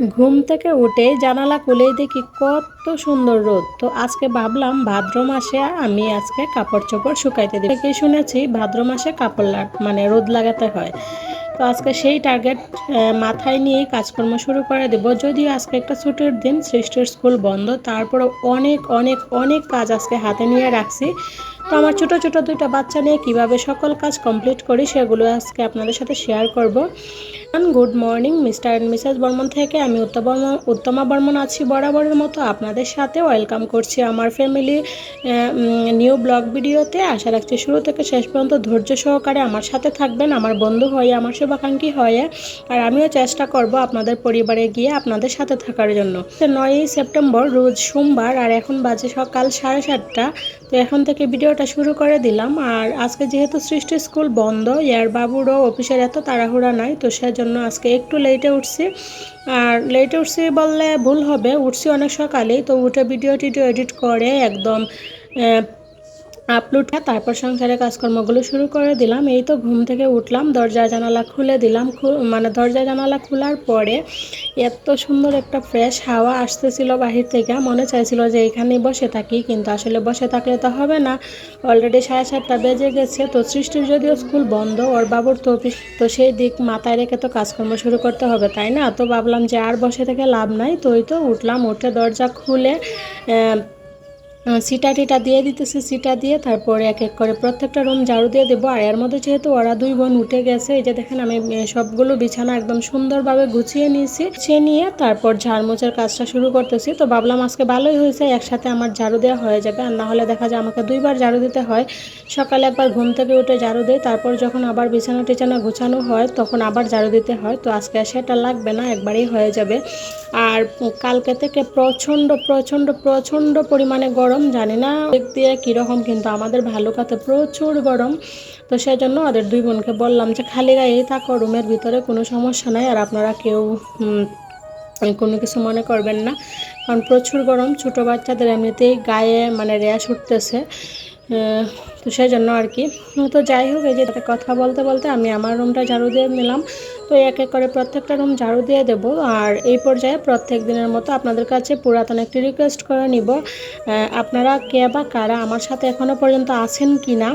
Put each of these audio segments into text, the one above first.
ঘুম থেকে উঠে জানালা খুলেই দেখি কত সুন্দর রোদ। তো আজকে ভাবলাম ভাদ্র মাসে আমি আজকে কাপড় চোপড় শুকাইতে দিই থেকে শুনেছি ভাদ্র মাসে কাপড় লাগ মানে রোদ লাগাতে হয়। তো আজকে সেই টার্গেট মাথায় নিয়ে কাজকর্ম শুরু করে দেব। যদিও আজকে একটা ছুটির দিন, সৃষ্টির স্কুল বন্ধ। তারপরে অনেক অনেক অনেক কাজ আজকে হাতে নিয়ে রাখছি। তো আমার ছোট ছোট দুইটা বাচ্চা নিয়ে কীভাবে সকল কাজ কমপ্লিট করি সেগুলো আজকে আপনাদের সাথে শেয়ার করব। Good morning mister and missus Barman থেকে আমি উত্তম উত্তমা বর্মন আছি বরাবরের মতো আপনাদের সাথে। ওয়েলকাম করছি আমার ফ্যামিলি নিউ ব্লগ ভিডিওতে আশা রাখছি শুরু থেকে শেষ পর্যন্ত ধৈর্য সহকারে আমার সাথে থাকবেন, আমার বন্ধু হয়ে, আমার শুভাকাঙ্ক্ষী হয়ে। আর আমিও চেষ্টা করব আপনাদের পরিবারে গিয়ে আপনাদের সাথে থাকার জন্য। নয়ই সেপ্টেম্বর, রোজ সোমবার, আর এখন বাজে সকাল সাড়ে সাতটা। তো এখন থেকে ভিডিওটা শুরু করে দিলাম। আর আজকে যেহেতু সৃষ্টি স্কুল বন্ধ ইয়ার বাবুরও অফিসের এত তাড়াহুড়া নাই, তো সেজন্য আজকে একটু লেটে উঠছি। আর লেটে উঠছি বললে ভুল হবে, উঠছি অনেক সকালেই, তো উঠে ভিডিও টিডিও এডিট করে একদম আপলোড তারপর সংসারের কাজকর্মগুলো শুরু করে দিলাম। এই তো ঘুম থেকে উঠলাম, দরজা জানালা খুলে দিলাম। মানে দরজা জানালা খোলার পরে এত সুন্দর একটা ফ্রেশ হাওয়া আসতেছিল বাহির থেকে। মনে চাইছিল যে এখানেই বসে থাকি, কিন্তু আসলে বসে থাকলে তো হবে না। অলরেডি সাড়ে সাতটা বেজে গেছে, তো সৃষ্টির যদিও স্কুল বন্ধ, ওর বাবুর তো অফিস তো সেই দিক মাথায় রেখে তো কাজকর্ম শুরু করতে হবে, তাই না? তো ভাবলাম যে আর বসে থেকে লাভ নাই, তো ওই তো উঠলাম, উঠে দরজা খুলে সিটা টিটা দিয়ে দিতেছি, সিটা দিয়ে তারপরে এক এক করে প্রত্যেকটা রুম ঝাড়ু দিয়ে দেবো। আর এর মধ্যে যেহেতু ওরা দুই বোন উঠে গেছে, এই যে দেখেন আমি সবগুলো বিছানা একদম সুন্দরভাবে গুছিয়ে নিয়েছি। গুছিয়ে নিয়ে তারপর ঝাড়মোচার কাজটা শুরু করতেছি। তো ভাবলাম আজকে ভালোই হয়েছে, একসাথে আমার ঝাড়ু দেওয়া হয়ে যাবে। আর না হলে দেখা যায় আমাকে দুইবার ঝাড়ু দিতে হয়। সকালে একবার ঘুম থেকে উঠে ঝাড়ু দিই, তারপর যখন আবার বিছানা টিছানা গুছানো হয়, তখন আবার ঝাড়ু দিতে হয়। তো আজকে সেটা লাগবে না, একবারেই হয়ে যাবে। আর কালকে থেকে প্রচণ্ড প্রচণ্ড প্রচণ্ড পরিমাণে গরম জানি না দিয়ে কীরকম, কিন্তু আমাদের ভালো ভালুকাতে প্রচুর গরম। তো সেজন্য ওদের দুই বোনকে বললাম যে, খালি গায়েই থাকো, রুমের ভিতরে কোনো সমস্যা নাই। আর আপনারা কেউ কোনো কিছু মনে করবেন না। কারণ প্রচুর গরম, ছোটো বাচ্চাদের এমনিতেই গায়ে মানে র্যাশ উঠতেছে। তো সেই জন্য আর কি। তো যাই হোক, এই যে কথা বলতে বলতে আমি আমার রুমটা ঝাড়ু দিয়ে নিলাম। তো এক এক করে প্রত্যেকটা রুম ঝাড়ু দিয়ে দেব। আর এই পর্যায়ে প্রত্যেক দিনের মতো আপনাদের কাছে পুরাতন একটি রিকোয়েস্ট করে নিব। আপনারা কে বা কারা আমার সাথে এখনও পর্যন্ত আছেন কি না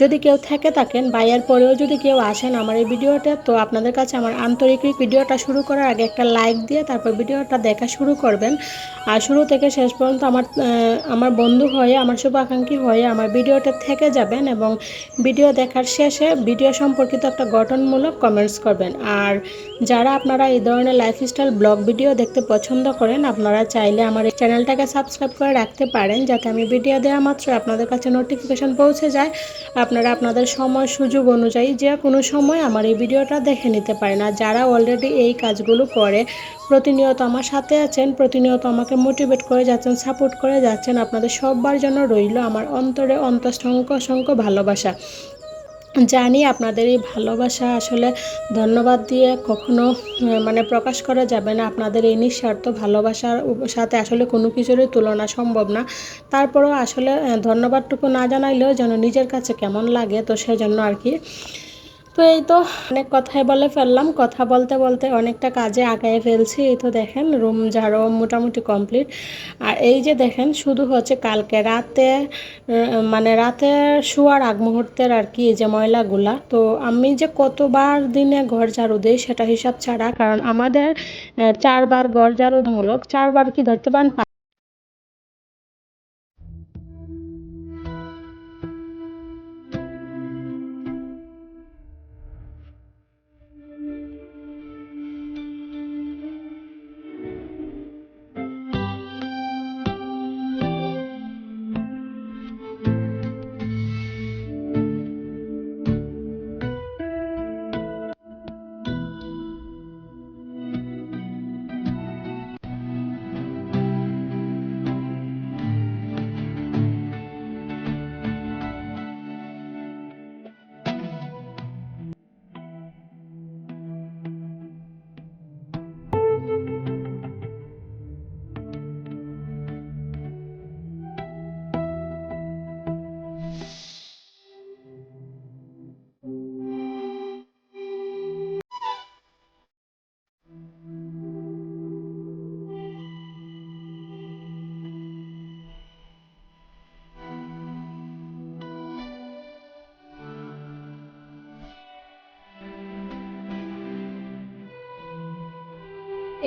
যদি কেউ থেকে থাকেন বাইয়ের পরেও যদি কেউ আসেন আমার এই ভিডিওটা, তো আপনাদের কাছে আমার আন্তরিক ভিডিওটা শুরু করার আগে একটা লাইক দিয়ে তারপর ভিডিওটা দেখা শুরু করবেন। আর শুরু থেকে শেষ পর্যন্ত আমার আমার বন্ধু হয়ে, আমার শুভাকাঙ্ক্ষী হয়ে আমার ভিডিওটা থেকে যাবেন এবং ভিডিও দেখার শেষে ভিডিও সম্পর্কিত একটা গঠনমূলক কমেন্টস করবেন। আর যারা আপনারা এই ধরনের লাইফস্টাইল ব্লগ ভিডিও দেখতে পছন্দ করেন, আপনারা চাইলে আমার এই চ্যানেলটাকে সাবস্ক্রাইব করে রাখতে পারেন, যাতে আমি ভিডিও দেওয়া মাত্র আপনাদের কাছে নোটিফিকেশন পৌঁছে যায়। আপনারা আপনাদের সময় সুযোগ অনুযায়ী যে কোনো সময় আমার এই ভিডিওটা দেখে নিতে পারেন। আর যারা অলরেডি এই কাজগুলো করে, প্রতিনিয়ত আমার সাথে আছেন, প্রতিনিয়ত আমাকে মোটিভেট করে যাচ্ছেন সাপোর্ট করে যাচ্ছেন, আপনাদের সববার জন্য রইল আমার অন্তরে অন্তঃসংখ্য অসংখ্য ভালোবাসা। জানি আপনাদের এই ভালোবাসা আসলে ধন্যবাদ দিয়ে কখনো মানে প্রকাশ করা যাবে না। আপনাদের এই নিঃস্বার্থ ভালোবাসার সাথে আসলে কোনো কিছুরই তুলনা সম্ভব না। তারপরেও আসলে ধন্যবাদটুকু না জানাইলেও যেন নিজের কাছে কেমন লাগে, তো সেজন্য আর কি। তো এই তো অনেক কথাই বলে ফেললাম। কথা বলতে বলতে অনেকটা কাজে আগায় ফেলছি। এই তো দেখেন, রুম ঝাড়ো মোটামুটি কমপ্লিট। আর এই যে দেখেন, শুধু হচ্ছে কালকে রাতে মানে রাতে শোয়ার আগ মুহূর্তের আর কি যে ময়লাগুলা। তো আমি যে কতবার দিনে ঘর ঝাড়ু দিই সেটা হিসাব ছাড়া, কারণ আমাদের চারবার ঘর ঝাড়ু মূলক, চারবার কি ধরতে পারেন?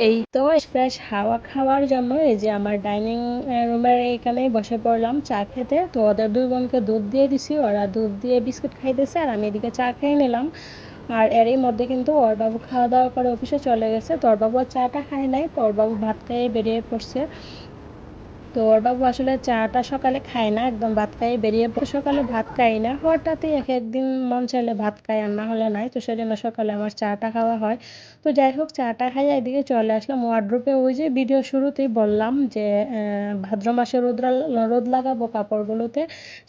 এই তো ফ্রেশ হাওয়া খাওয়ার জন্য এই যে আমার ডাইনিং রুমের এখানে বসে পড়লাম চা খেতে। তো ওদের দুই বোনকে দুধ দিয়ে দিছি, ওরা দুধ দিয়ে বিস্কুট খাইতেছে আর আমি এদিকে চা খেয়ে নিলাম। আর এরই মধ্যে কিন্তু ওর বাবু খাওয়া দাওয়া করে অফিসে চলে গেছে। তোর বাবু আর চাটা খায় নাই, তো ওর বাবু ভাত খেয়ে বেরিয়ে পড়ছে। তো ওর বাবু আসলে চাটা সকালে খায় না, একদম ভাত খাইয়ে বেরিয়ে সকালে ভাত খাই না। হঠাৎই এক একদিন মন চাইলে ভাত খাই আর না হলে নাই। তো সেজন্য সকালে আমার চাটা খাওয়া হয়। তো যাই হোক, চাটা খাই এদিকে চলে আসলাম ওয়ার্ড্রোপে ওই যে ভিডিও শুরুতেই বললাম যে ভাদ্র মাসে রোদ রোদ লাগাবো কাপড়গুলোতে।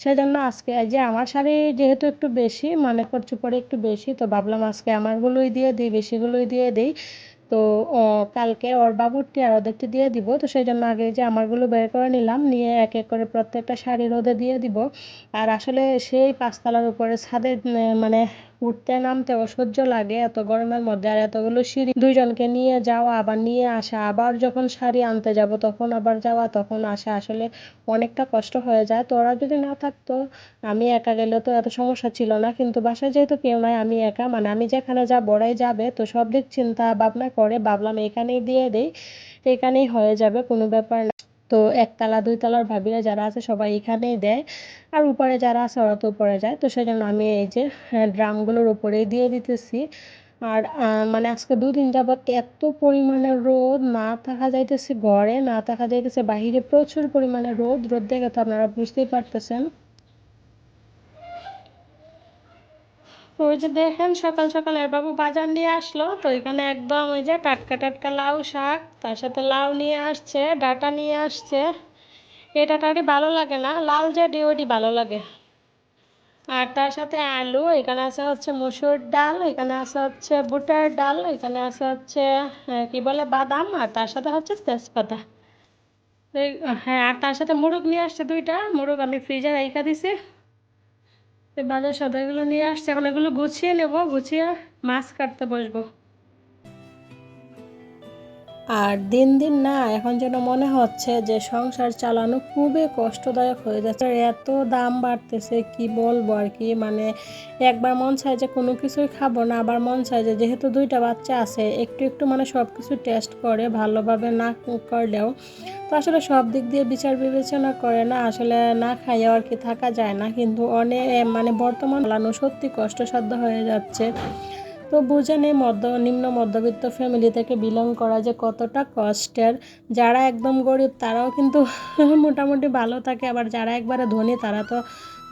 সেজন্য আজকে যে আমার শাড়ি যেহেতু একটু বেশি মানে করছু পরে একটু বেশি, তো ভাবলাম আজকে আমারগুলোই দিয়ে দিই, বেশিগুলোই দিয়ে দিই। তো কালকে ওর বাবুরটি আর ওদেরটি দিয়ে দিব। তো সেই জন্য আগে যে আমারগুলো বের করে নিলাম, নিয়ে এক এক করে প্রত্যেকটা শাড়ি রোদে দিয়ে দিব। আর আসলে সেই পাঁচতলার উপরে ছাদের মানে উঠতে নামতে অসহ্য লাগে, এত গরমের মধ্যে আর এতগুলো সিঁড়ি। দুইজনকে নিয়ে যাওয়া, আবার নিয়ে আসা, আবার যখন শাড়ি আনতে যাব, তখন আবার যাওয়া, তখন আসা। আসলে অনেকটা কষ্ট হয়ে যায়। তো ওরা যদি না থাকতো, আমি একা গেলে তো এত সমস্যা ছিল না। কিন্তু বাসায় যেহেতু কেউ নাই, আমি একা মানে আমি যেখানে যা ওরাই যাবে, তো সব দিক চিন্তা ভাবনা করে ভাবলাম এখানেই দিয়ে দিই, এখানেই হয়ে যাবে, কোনো ব্যাপার না। তো একতলা দুইতলার ভাবিরা যারা আছে সবাই এখানেই দেয়। আর উপরে যারা আছে ওরা তো উপরে যায়। তো সেজন্য আমি এই যে ড্রামগুলোর উপরে দিয়ে দিতেছি। আর মানে আজকে দুদিন যাবৎ এত পরিমাণে রোদ, না থাকা যাইতেছে ঘরে, না থাকা যাইতেছে বাহিরে প্রচুর পরিমাণে রোদ। রোদ দেখে তো আপনারা বুঝতেই পারতেছেন। ওই যে দেখেন সকাল সকাল এর বাবু বাজার নিয়ে আসলো, তো এখানে একদম ওই যে টাটকা টাটকা লাউ শাক, তার সাথে লাউ নিয়ে আসছে, ডাটা নিয়ে আসছে। এটা টাটি ভালো লাগে না, লাল যে ওইটি ভালো লাগে। আর তার সাথে আলু, এখানে আছে হচ্ছে মুসুর ডাল, এখানে আছে হচ্ছে বুটার ডাল, এখানে আছে হচ্ছে কি বলে, বাদাম, আর তার সাথে হচ্ছে তেজপাতা। হ্যাঁ আর তার সাথে মুরগ নিয়ে আসছে দুইটা মুরগ আমি ফ্রিজে রেখে দিছি। বাজার সদাইগুলো নিয়ে আসছে এখন এগুলো গুছিয়ে নেব গুছিয়ে মাছ কাটতে বসবো। আর দিন দিন না, এখন যেন মনে হচ্ছে যে সংসার চালানো খুবই কষ্টদায়ক হয়ে যাচ্ছে। এত দাম বাড়তেছে, কি বলব আর কি? মানে একবার মন চায় যে কোনো কিছুই খাব না, আবার মন চায় যে যেহেতু দুইটা বাচ্চা আছে, একটু একটু মানে সব কিছু টেস্ট করে, ভালোভাবে না করলেও। তো আসলে সব দিক দিয়ে বিচার বিবেচনা করে না, আসলে না খাইয়ে আর কি থাকা যায় না, কিন্তু অনেক মানে বর্তমান চালানো সত্যি কষ্টসাধ্য হয়ে যাচ্ছে। তো বুঝে নেই মধ্য, নিম্ন মধ্যবিত্ত ফ্যামিলি থেকে বিলং করা যে কতটা কষ্টের। যারা একদম গরিব, তারাও কিন্তু মোটামুটি ভালো থাকে। আবার যারা একবারে ধনী, তারা তো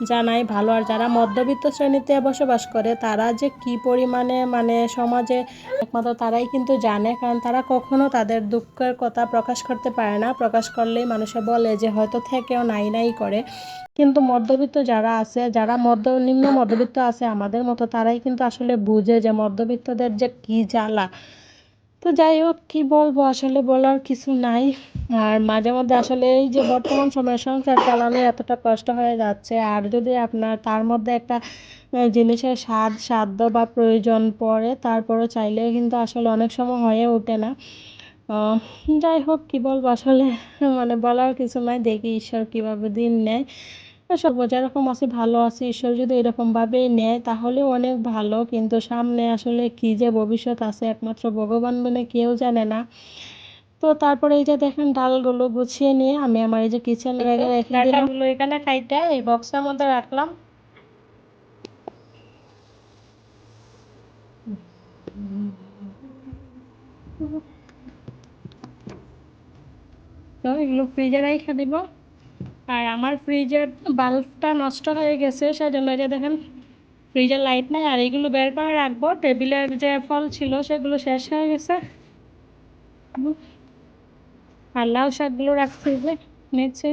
জানাই ভালো। আর যারা মধ্যবিত্ত শ্রেণীতে বসবাস করে, তারা যে কি পরিমাণে মানে সমাজে একমাত্র তারাই কিন্তু জানে, কারণ তারা কখনো তাদের দুঃখের কথা প্রকাশ করতে পারে না। প্রকাশ করলেই মানুষে বলে যে, হয়তো থেকেও নাই নাই করে। কিন্তু মধ্যবিত্ত যারা আছে, যারা মধ্য, নিম্ন মধ্যবিত্ত আছে, আমাদের মতো তারাই কিন্তু আসলে বুঝে যে মধ্যবিত্তদের যে কী জ্বালা। তো যাই হোক, কী বলব? আসলে বলার কিছু নাই। আর মাঝে মধ্যে আসলে এই যে বর্তমান সময়ে সংসার চালানো এতটা কষ্ট হয়ে যাচ্ছে, আর যদি আপনার তার মধ্যে একটা জিনিসের স্বাদ, সাধ্য বা প্রয়োজন পড়ে, তারপরও চাইলেও কিন্তু আসলে অনেক সময় হয়ে ওঠে না। যাই হোক, কী বলব আসলে মানে বলার কিছু নাই, দেখি ঈশ্বর কীভাবে দিন নেয়। সব যেরকম আছি ভালো আছি, ঈশ্বর যদি এরকমভাবেই নেয়, তাহলে অনেক ভালো, কিন্তু সামনে আসলে কী যে ভবিষ্যৎ আছে, একমাত্র ভগবান বলে কেউ জানে না। তো তারপরে এই যে দেখেন ডালগুলো গুছিয়ে নিয়ে আমি আমার এই যে কিচেন রেখে ডালগুলো এখানে খাইটা এই বক্সের মধ্যে রাখলাম। তো এগুলো ফ্রিজে রেখে দিব। আর আমার ফ্রিজের বাল্বটা নষ্ট হয়ে গেছে, সেজন্য যে দেখেন ফ্রিজের লাইট নাই। আর এগুলো বের করে রাখব। টেবিলের যে ফল ছিল, সেগুলো শেষ হয়ে গেছে। আর লাউ শাকগুলো রাখছি যে নিচে।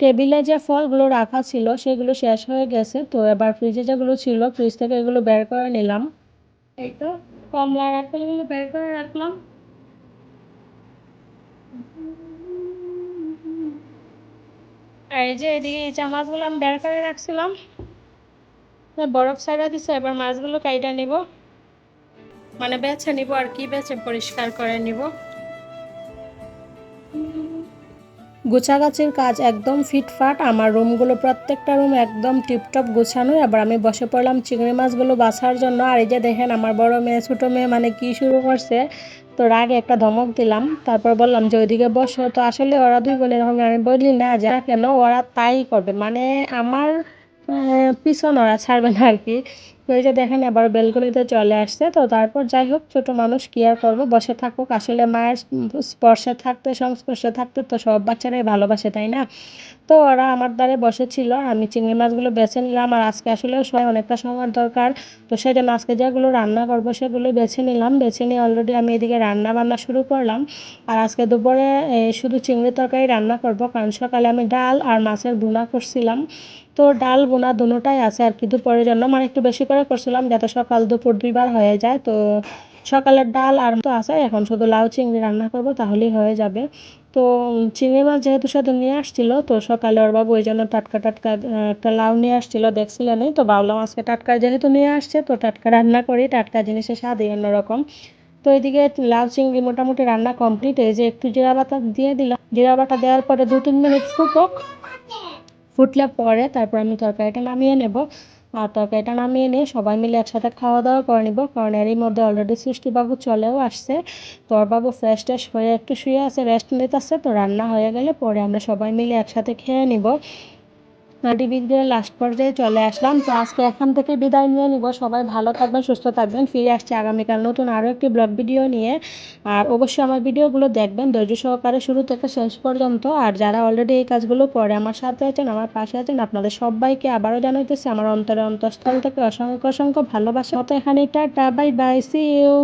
টেবিলে যে ফলগুলো রাখা ছিল, সেগুলো শেষ হয়ে গেছে। তো এবার ফ্রিজে যেগুলো ছিল, ফ্রিজ থেকে এগুলো বের করে নিলাম। এই তো, কমলা আপেলগুলো বের করে রাখলাম। আর এই যে এদিকে এই মাছগুলো আমি বের করে রাখছিলাম। বরফ ছাড়া দিছে, এবার মাছগুলো কাইটা নিব। মানে বেছে নিব আর কি বেছে পরিষ্কার করে নিব। গোছাগাছির কাজ একদম ফিটফাট, আমার রুমগুলো প্রত্যেকটা রুম একদম টিপটপ গোছানো, এবার আমি বসে পড়লাম চিংড়ি মাছগুলো বাছার জন্য। আর এই যে দেখেন, আমার বড় মেয়ে, ছোটো মেয়ে মানে কি শুরু করছে, তো আগে একটা ধমক দিলাম। তারপর বললাম যে, ওইদিকে বসো। তো আসলে ওরা দুই বোনের আমি বলি না যা কেন, ওরা তাই করবে। মানে আমার পিছন ওরা ছাড়বে না আর কি। এই যে দেখেন এবার বেলকনিতে চলে আসছে। তো তারপর যাই হোক, ছোট মানুষ কি আর করব? বসে থাকুক। আসলে মায়ের স্পর্শে থাকতে, সংস্পর্শে থাকতে তো সব বাচ্চারাই ভালোবাসে, তাই না? তো ওরা আমার দ্বারে বসেছিল। আমি চিংড়ি মাছগুলো বেছে নিলাম। আর আজকে আসলে সবাই অনেকটা সময় দরকার। তো সেই জন্য আজকে যেগুলো রান্না করব সেগুলো বেছে নিলাম। বেছে নিয়ে অলরেডি আমি এদিকে রান্না বান্না শুরু করলাম। আর আজকে দুপুরে শুধু চিংড়ি তরকারি রান্না করব। কারণ সকালে আমি ডাল আর মাছের ভুনা করছিলাম। তো ডাল বোনা দুটোটাই আছে আর কি দুপুরের জন্য। মানে একটু বেশি করে করছিলাম যাতে সকাল দুপুর দুইবার হয়ে যায়। তো সকালের ডাল আর তো আছে, এখন শুধু লাউ চিংড়ি রান্না করব, তাহলেই হয়ে যাবে। তো চিংড়ি মাছ যেহেতু সাথে নিয়ে আসছিল, তো সকালে ওর বাবু ওই জন্য টাটকা টাটকা একটা লাউ নিয়ে আসছিল দেখছিলেনই তো বাউলা মাছকে টাটকা যেহেতু নিয়ে আসছে, তো টাটকা রান্না করি, টাটকা জিনিসের স্বাদই অন্যরকম। তো এদিকে লাউ চিংড়ি মোটামুটি রান্না কমপ্লিট এই যে একটু জিরা বাটা দিয়ে দিলাম। জিরা বাটা দেওয়ার পরে দু তিন মিনিট ফুটুক। ফুটলে পরে তারপর আমি তরকারিটা নামিয়ে নেব। আর তরকারিটা নামিয়ে নিয়ে সবাই মিলে একসাথে খাওয়া দাওয়া করে নিব। কারণ এরই মধ্যে অলরেডি সৃষ্টিবাবু চলেও আসছে। তো ওর বাবু ফ্রেশ ট্রেশ হয়ে একটু শুয়ে আছে রেস্ট নিতে আসছে তো রান্না হয়ে গেলে পরে আমরা সবাই মিলে একসাথে খেয়ে নিব। ভিডিওর লাস্ট পর্যায়ে চলে আসলাম। তো আজকে এখান থেকে বিদায় নিয়ে নিব। সবাই ভালো থাকবেন, সুস্থ থাকবেন, ফিরে আসছি আগামীকাল নতুন আরও একটি ব্লগ ভিডিও নিয়ে। আর অবশ্যই আমার ভিডিওগুলো দেখবেন ধৈর্য সহকারে শুরু থেকে শেষ পর্যন্ত। আর যারা অলরেডি এই কাজগুলো করে আমার সাথে আছেন, আমার পাশে আছেন, আপনাদের সবাইকে আবারও জানাইতেছি, আমার অন্তরে অন্তঃস্থল থেকে অসংখ্য অসংখ্য ভালোবাসা। মতো এখানে tata bye bye see you